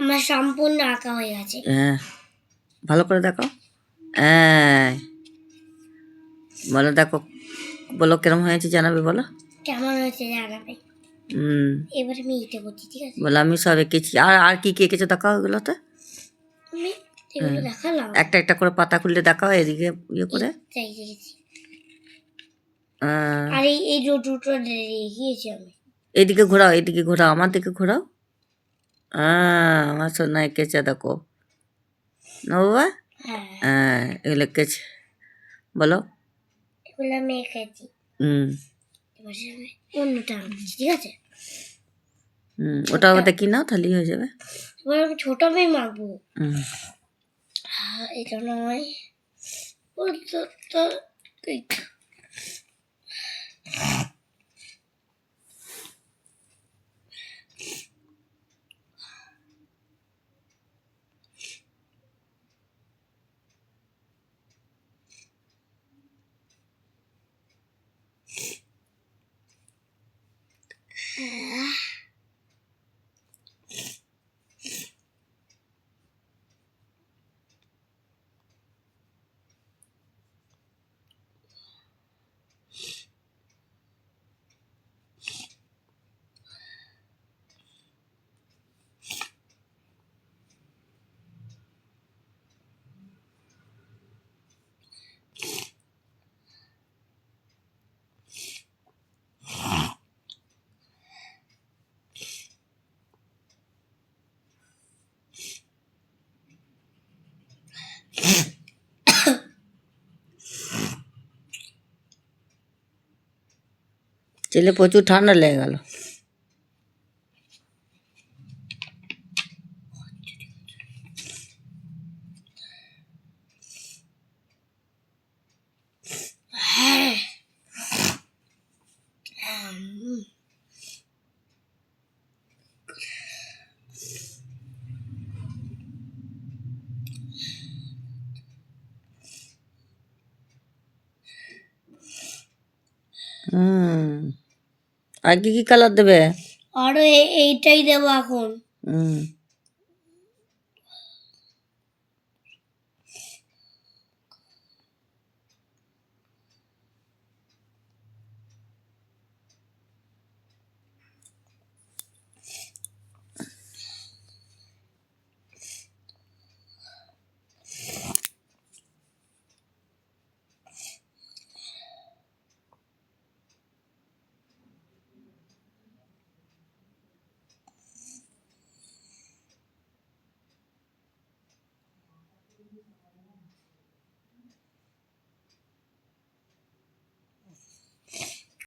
আমার সম্পূর্ণ আঁকা হয়ে গেছে হ্যাঁ ভালো করে দেখো হ্যাঁ বলো দেখো বলো কিরম হয়েছে জানাবে বলো কেমন হয়েছে জানাবে হুম এবার আমি এটা করছি ঠিক আছে বলো আমি সব এঁকেছি আর আর কি কি এঁকেছো দেখাও এগুলোতে আমি এগুলো দেখালাম একটা একটা করে পাতা খুললে দেখাও এদিকে ইয়ে করে আর এই এই দুটো রেখেছি আমি এইদিকে ঘোরাও এদিকে ঘোরাও আমার দিকে ঘোরাও এঁকেছে দেখো না বাবা হ্যাঁ হ্যাঁ এগুলো এঁকেছে বলো এগুলো আমি এঁকেছি হুম আমি অন্যটা ঠিক আছে হুম ওটা আমাদের কি নাও তাহলেই হয়ে যাবে এবার আমি ছোট আমি মাখবো হুম হ্যাঁ, এটা ছেলে প্রচুর ঠান্ডা লেগে গেল হুম আর কি কি কালার দেবে? আরও এইটাই দেবো এখন। হুম।